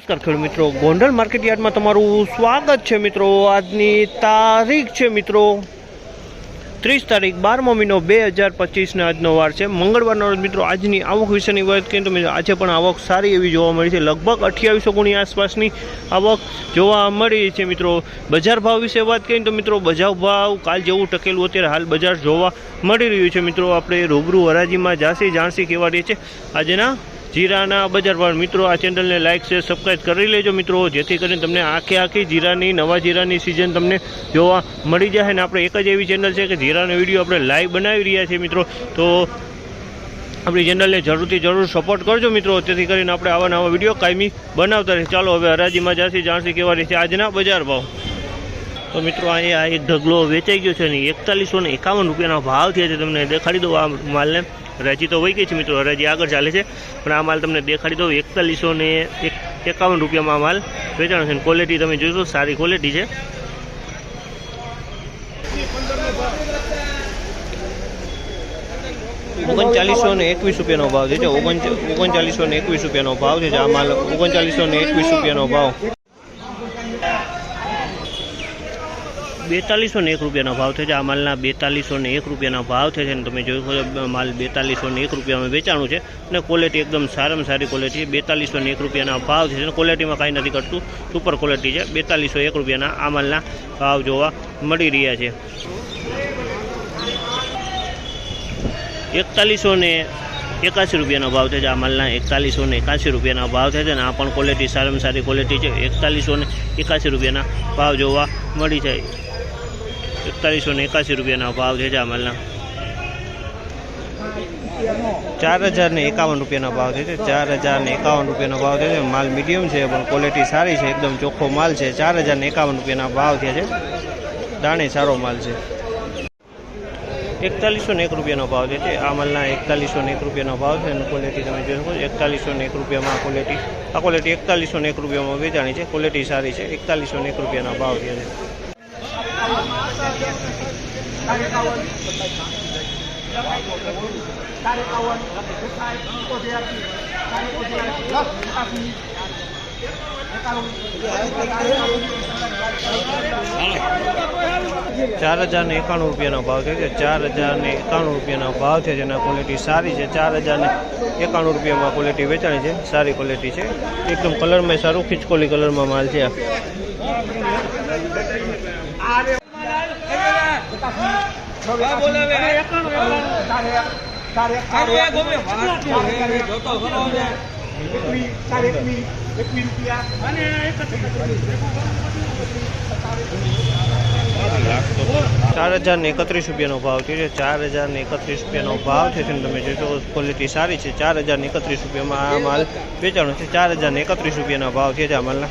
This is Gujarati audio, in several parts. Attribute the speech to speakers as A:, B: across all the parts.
A: નમસ્કાર ખેડૂત મિત્રો. ગોંડલ માર્કેટ યાર્ડમાં તમારું સ્વાગત છે મિત્રો. આજની તારીખ છે મિત્રો ત્રીસ તારીખ, બારમો મહિનો બે હજાર પચીસના આજનો વાર છે. મંગળવારનો રોજ મિત્રો આજની આવક વિશેની વાત કરીએ તો આજે પણ આવક સારી એવી જોવા મળી છે. લગભગ અઠ્યાવીસો ગુણી આસપાસની આવક જોવા મળી છે મિત્રો. બજાર ભાવ વિશે વાત કરીએ તો મિત્રો બજાર ભાવ કાલ જેવું ટકેલું અત્યારે હાલ બજાર જોવા મળી રહ્યું છે મિત્રો. આપણે રૂબરૂ હરાજીમાં જાસી જાણસી કહેવા રહીએ છીએ. આજના જીરાના બજાર ભાવ મિત્રો આ ચેનલને લાઇક શેર સબસ્ક્રાઈબ કરી લેજો મિત્રો. જેથી કરીને તમને આખી આખી જીરાની, નવા જીરાની સિઝન તમને જોવા મળી જાય. ને આપણે એક જ એવી ચેનલ છે કે જીરાનો વીડિયો આપણે લાઈવ બનાવી રહ્યા છીએ મિત્રો. તો આપણી ચેનલને જરૂરથી જરૂર સપોર્ટ કરજો મિત્રો. જેથી કરીને આપણે આવા નવા વીડિયો કાયમી બનાવતા રહીએ. ચાલો, હવે હરાજીમાં જાસી જાણસી કહેવાની છે. આજના બજાર ભાવ. તો મિત્રો, અહીંયા એક ઢગલો વેચાઈ ગયો છે ને એકતાલીસો ને એકાવન રૂપિયાના ભાવ થયા છે તમને દેખાડી દઉં. આ માલને હરાજી તો વહી ગઈ છે મિત્રો, હરાજી આગળ ચાલે છે. પણ આ માલ તમને દેખાડી દઉં. એકતાલીસો ને એક એકાવન રૂપિયામાં માલ વેચાણ છે. ક્વોલિટી તમે જોશો, સારી ક્વોલિટી છે. ઓગણચાલીસો ને એકવીસ રૂપિયાનો ભાવ છે. ઓગણ ઓગણચાલીસો ને એકવીસ રૂપિયાનો ભાવ છે આ માલ ઓગણચાલીસો ને એકવીસ રૂપિયાનો ભાવ. બેતાલીસો ને એક રૂપિયાનો ભાવ થયો છે. આ માલના બેતાલીસો ને એક રૂપિયાના ભાવ થયો છે અને તમે જોઈ શકો માલ બેતાલીસો ને એક રૂપિયામાં વેચાણું છે અને ક્વોલિટી એકદમ સારામાં સારી ક્વોલિટી છે. બેતાલીસો ને એક રૂપિયાના ભાવ છે અને ક્વોલિટીમાં કાંઈ નથી કરતું સુપર ક્વોલિટી છે. બેતાલીસો એક રૂપિયાના આ માલના ભાવ જોવા મળી રહ્યા છે. એકતાલીસો ને એકાસી રૂપિયાનો ભાવ છે. આ માલના એકતાલીસો ને એકાસી રૂપિયાના ભાવ છે અને આ પણ ક્વોલિટી સારામાં સારી ક્વોલિટી છે. એકતાલીસો ને એકાસી રૂપિયાના ભાવ જોવા મળી જાય એકતાલીસો ને એકાસી રૂપિયાના ભાવ છે આ માલના. ચાર હજાર ને એકાવન રૂપિયાના ભાવ છે. ચાર હજાર ને એકાવન રૂપિયાનો ભાવ છે. માલ મીડિયમ છે, પણ ક્વોલિટી સારી છે. એકદમ ચોખ્ખો માલ છે. ચાર હજાર ને એકાવન રૂપિયાના ભાવ થયા છે. દાણે સારો માલ છે. એકતાલીસો ને એક રૂપિયાનો ભાવ છે તે આ માલના એકતાલીસો ને એક રૂપિયાનો ભાવ છે અને ક્વોલિટી તમે જોઈ શકો છો, એકતાલીસો ને એક રૂપિયામાં ક્વોલિટી આ ક્વોલિટી એકતાલીસો ને એક રૂપિયામાં વેચાણી છે ક્વોલિટી સારી છે, એકતાલીસો ને એક રૂપિયાનો ભાવ છે. ચાર હજાર ને એકાણું રૂપિયાનો ભાવ છે ચાર હજાર ને એકાણું રૂપિયાનો ભાવ છે જેના ક્વોલિટી સારી છે. ચાર હજાર ને એકાણું રૂપિયામાં ક્વોલિટી વેચાણી છે. સારી ક્વોલિટી છે. એકદમ કલરમાં સારું ખીચકોલી કલરમાં માલ છે આ. ચાર હજાર ને એકત્રીસ રૂપિયાનો ભાવ છે. ચાર હજાર ને એકત્રીસ રૂપિયાનો ભાવ છે જેને તમે જોશો ક્વોલિટી સારી છે. ચાર હજાર ને એકત્રીસ રૂપિયામાં આ માલ વેચાણો છે. ચાર હજાર ને એકત્રીસ રૂપિયાના ભાવ છે આ માલના.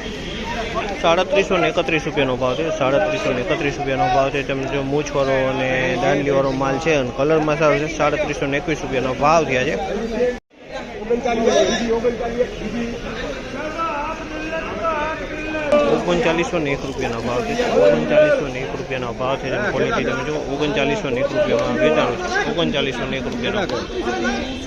A: સાડત્રીસો ને એકત્રીસ રૂપિયાનો ભાવ છે. સાડત્રીસો ને એકત્રીસ રૂપિયાનો ભાવ છે. તમે જો મૂછવાળો અને દાંડીવાળો માલ છે અને કલરમાં સારો છે. સાડત્રીસો ને એકવીસ રૂપિયાનો ભાવ થયા છે. ઓગણચાલીસો ને એક રૂપિયાનો ભાવ છે. ઓગણચાલીસો ને એક રૂપિયાનો ભાવ છે. ક્વોલિટી તમે જો ઓગણચાલીસો ને એક રૂપિયામાં વેચાણું છે. ઓગણચાલીસો ને એક રૂપિયાનો